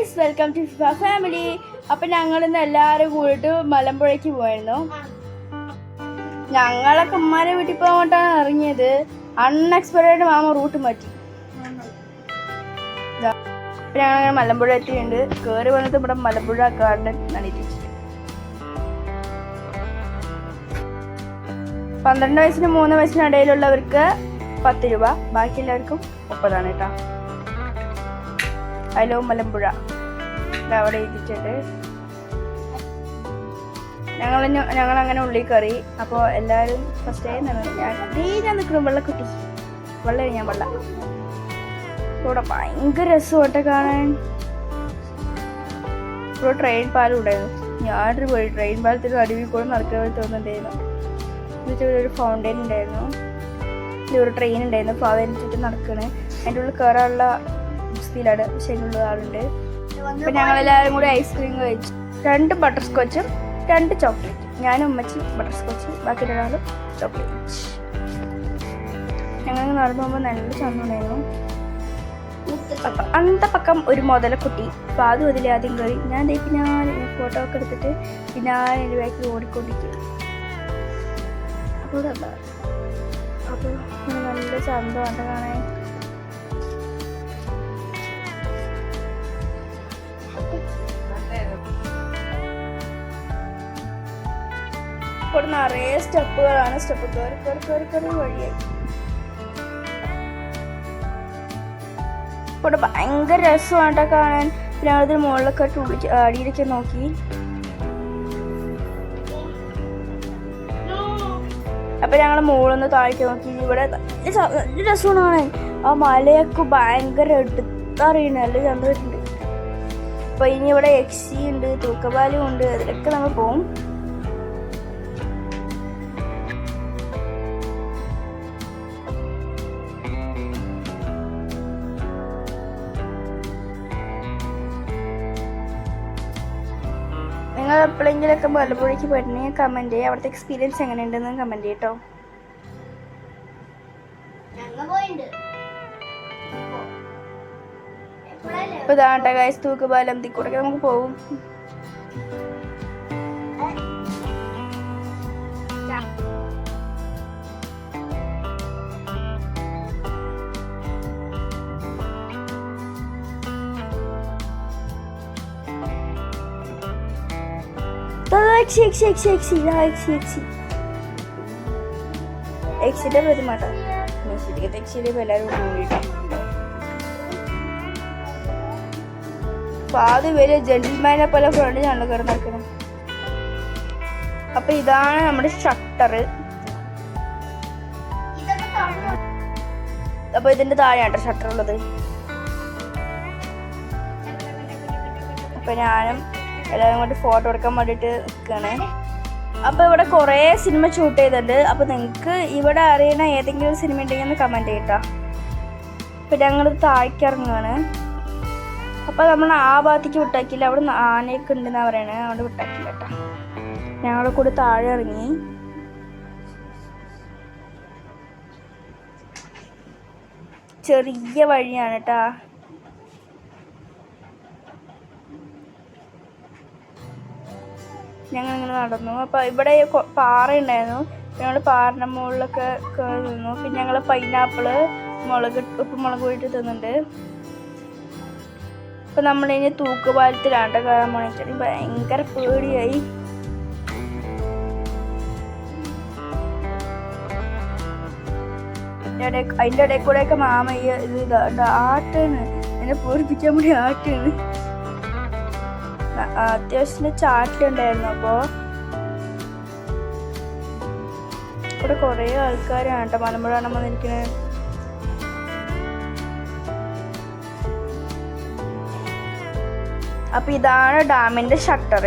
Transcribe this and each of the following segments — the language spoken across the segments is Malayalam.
Guys welcome to FIFA family. അപ്പം ഞങ്ങൾ ഇന്ന് എല്ലാവരും കൂടിയിട്ട് മലമ്പുഴയ്ക്ക് പോയിരുന്നു. ഞങ്ങളൊക്കെ ഉമ്മാരെ വീട്ടിൽ പോകട്ടാണ് ഇറങ്ങിയത്. അൺഎക്സ്പെക്റ്റഡ് മാമ റൂട്ട് മാറ്റി. ഞങ്ങൾ മലമ്പുഴ എത്തിയിട്ടുണ്ട്. കയറി വന്നിട്ട് ഇവിടെ മലമ്പുഴ ഗാർഡൻ നടിച്ചു പന്ത്രണ്ട് വയസ്സിന് മൂന്ന് വയസ്സിന് ഇടയിലുള്ളവർക്ക് പത്ത് രൂപ. ബാക്കി എല്ലാവർക്കും മുപ്പതാണ് കേട്ടോ. ഹലോ മലമ്പുഴ. അവിടെ എത്തിയിട്ടുണ്ട് ഞങ്ങൾ ഞങ്ങൾ അങ്ങനെ ഉള്ളി കറി അപ്പോൾ എല്ലാവരും ഫസ്റ്റ് ടൈം ഞാൻ ഡീ ഞാൻ നിൽക്കണം വെള്ളക്കുട്ടി വെള്ളം ഞാൻ വെള്ളം. ഇവിടെ ഭയങ്കര രസമായിട്ട് കാണാൻ. ഇവിടെ ട്രെയിൻ പാലം ഉണ്ടായിരുന്നു. ഞാനൊരു പോയി ട്രെയിൻ പാലത്തിൽ അടിവിൽ കൂടെ നടക്കാൻ വേണ്ടി തോന്നുന്നുണ്ടായിരുന്നു. എന്നുവെച്ചാൽ ഒരു ഫൗണ്ടൈൻ ഉണ്ടായിരുന്നു. ഒരു ട്രെയിൻ ഉണ്ടായിരുന്നു. അപ്പോൾ അതിന് ചുറ്റും നടക്കണേ. അതിന്റെ ഉള്ളിൽ കയറാനുള്ള സ്ഥിതിയിലാണ് അതിന്റെ ആളുണ്ട്. അപ്പം ഞങ്ങളെല്ലാവരും കൂടി ഐസ്ക്രീം കഴിച്ചു രണ്ട് ബട്ടർ സ്കോച്ചും രണ്ട് ചോക്ലേറ്റ് ഞാനും ഉമ്മച്ചി ബട്ടർ സ്കോച്ച് ബാക്കി ഒരാളും ചോക്ലേറ്റ് ഞങ്ങൾ നടന്നു പോകുമ്പോൾ നല്ല ചന്തമുണ്ടായിരുന്നു അപ്പം അന്ത പക്കം ഒരു മുതലക്കുട്ടി. അപ്പം അതും അതിൽ ആദ്യം കയറി ഞാൻ പിന്നാലെ ഫോട്ടോ ഒക്കെ എടുത്തിട്ട് പിന്നാലെ എന്റെ ബാക്കിൽ ഓടിക്കൊണ്ടിരിക്കും അപ്പോൾ അപ്പോൾ നല്ല ചന്തമാണ് കാണാൻ ഇവിടെ നിറയെ സ്റ്റെപ്പുകളാണ്. സ്റ്റെപ്പ് കയറി കയറി കയറി കയറി വഴിയായി ഇവിടെ ഭയങ്കര രസമാണ് കാണാൻ. പിന്നെ അതിന് മുകളിലൊക്കെ ഉള്ളിച്ച് അടിയിലൊക്കെ നോക്കി. അപ്പൊ ഞങ്ങൾ മുകളിൽ താഴേക്ക് നോക്കി. ഇവിടെ നല്ല രസമാണ് കാണാൻ. ആ മലയൊക്കെ ഭയങ്കര എടുത്തറിയണ നല്ല ചന്തമായിട്ടുണ്ട് അപ്പൊ ഇനി ഇവിടെ എക്സി ഉണ്ട് തൂക്കപാലും ഉണ്ട്. അതിലൊക്കെ നമ്മൾ പോകും നിങ്ങൾ എപ്പോഴെങ്കിലൊക്കെ മലമ്പുഴയ്ക്ക് പോയിട്ടുണ്ടെങ്കിൽ കമന്റ് ചെയ്യുക അവിടുത്തെ എക്സ്പീരിയൻസ് എങ്ങനെയുണ്ടെന്ന് കമന്റ് ചെയ്യട്ടോ ഇപ്പൊ ഇതാണ്ട ഗൈസ് തൂക്കുപാലം തിക്കൂടൊക്കെ നമുക്ക് പോകും എക്സി എക്സി എക്സി എക്സി ഇതാ എക്സി എക്സി എക്സിന്റെ പ്രതിമാട്ടോ മെസ്സിയുടെ എക്സിയുടെ എല്ലാവരും കൂടിയിട്ടാണ് പാതി വലിയ ജെന്റിൽമാനെ പോലെ ഫ്രണ്ട് കയറി നടക്കുന്നത് അപ്പൊ ഇതാണ് നമ്മുടെ ഷട്ടർ അപ്പൊ ഇതിന്റെ താഴെയാണ് ഷട്ടർ ഉള്ളത്. അപ്പൊ ഞാനും എല്ലാവരും കൂടി ഫോട്ടോ എടുക്കാൻ വേണ്ടിയിട്ട് നിൽക്കുകയാണ് അപ്പോൾ ഇവിടെ കുറേ സിനിമ ഷൂട്ട് ചെയ്തിട്ടുണ്ട്. അപ്പോൾ നിങ്ങൾക്ക് ഇവിടെ അറിയണ ഏതെങ്കിലും സിനിമ ഉണ്ടെങ്കിൽ ഒന്ന് കമന്റ് ചെയ്യട്ടോ. അപ്പോൾ ഞങ്ങൾ താഴേക്ക് ഇറങ്ങുകയാണ് അപ്പോൾ നമ്മൾ ആ ഭാഗത്തേക്ക് വിട്ടാക്കിയില്ല അവിടെ നിന്ന് ആനയൊക്കെ ഉണ്ടെന്നാണ് പറയണത് അവിടെ വിട്ടാക്കില്ല കേട്ടോ. ഞങ്ങളുടെ കൂടെ താഴെ ഇറങ്ങി. ചെറിയ വഴിയാണ് കേട്ടാ. ഞങ്ങൾ ഇങ്ങനെ നടന്നു. അപ്പോൾ ഇവിടെ പാറ ഉണ്ടായിരുന്നു ഞങ്ങൾ പാറിന്റെ മുകളിലൊക്കെ കയറി നിന്നു. പിന്നെ ഞങ്ങൾ പൈനാപ്പിൾ മുളക് ഉപ്പ് മുളക് പോയിട്ട് തിന്നുന്നുണ്ട്. നമ്മൾ നമ്മളിനി തൂക്കുപാലത്തിലാണ്ട് കയറാൻ പോണിച്ചിട്ട് ഭയങ്കര പേടിയായി. അതിന്റെ ഇടയിൽ കൂടെ ഒക്കെ മാമ ഈ ഇത് ആട്ടാണ് എന്നെ പൂരിപ്പിക്കാൻ വേണ്ടി ആട്ടാണ് അത്യാവശ്യത്തിന് ചാറ്റിലുണ്ടായിരുന്നു അപ്പോൾ ഇവിടെ കുറേ ആൾക്കാരാണ് കേട്ടോ മലമ്പുഴ കാണാൻ വന്നിരിക്കുന്നത് അപ്പൊ ഇതാണ് ഡാമിന്റെ ഷട്ടർ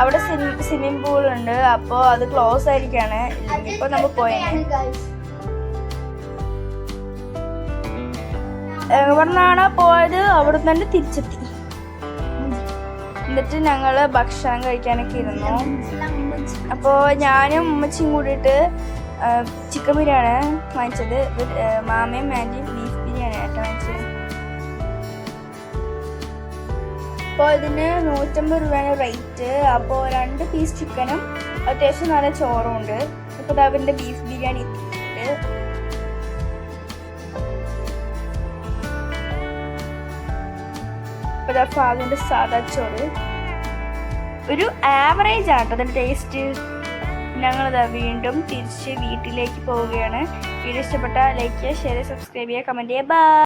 അവിടെ സ്വിമ്മിംഗ് പൂൾ ഉണ്ട് അപ്പോ അത് ക്ലോസ് ആയിരിക്കാണ്. ഇപ്പൊ നമ്മൾ പോയത് എവിടുന്നാണ് പോയത്? അവിടെ തന്നെ തിരിച്ചെത്തി. എന്നിട്ട് ഞങ്ങൾ ഭക്ഷണം കഴിക്കാനൊക്കെ ഇരുന്നു. അപ്പോൾ ഞാനും ഉമ്മച്ചിയും കൂടിയിട്ട് ചിക്കൻ ബിരിയാണി വാങ്ങിച്ചത്. മാമയും ആന്റിയും ബീഫ് ബിരിയാണി ആയിട്ട് വാങ്ങിച്ചത്. അപ്പോൾ ഇതിന് നൂറ്റമ്പത് രൂപയാണ് റേറ്റ് അപ്പോൾ രണ്ട് പീസ് ചിക്കനും അത്യാവശ്യം നല്ല ചോറും ഉണ്ട്. അപ്പോൾ അവരുടെ ബീഫ് ബിരിയാണി ഉണ്ട് ഇപ്പോൾ ഇതാ സാധാ ചോറ്. ഒരു ആവറേജ് ആണ് അതിന്റെ ടേസ്റ്റ് ഞങ്ങളിതാ വീണ്ടും തിരിച്ച് വീട്ടിലേക്ക് പോവുകയാണ്. വീഡിയോ ഇഷ്ടപ്പെട്ട ലൈക്ക് ചെയ്യുക ഷെയർ സബ്സ്ക്രൈബ് ചെയ്യുക കമന്റ് ചെയ്യുക. ബൈ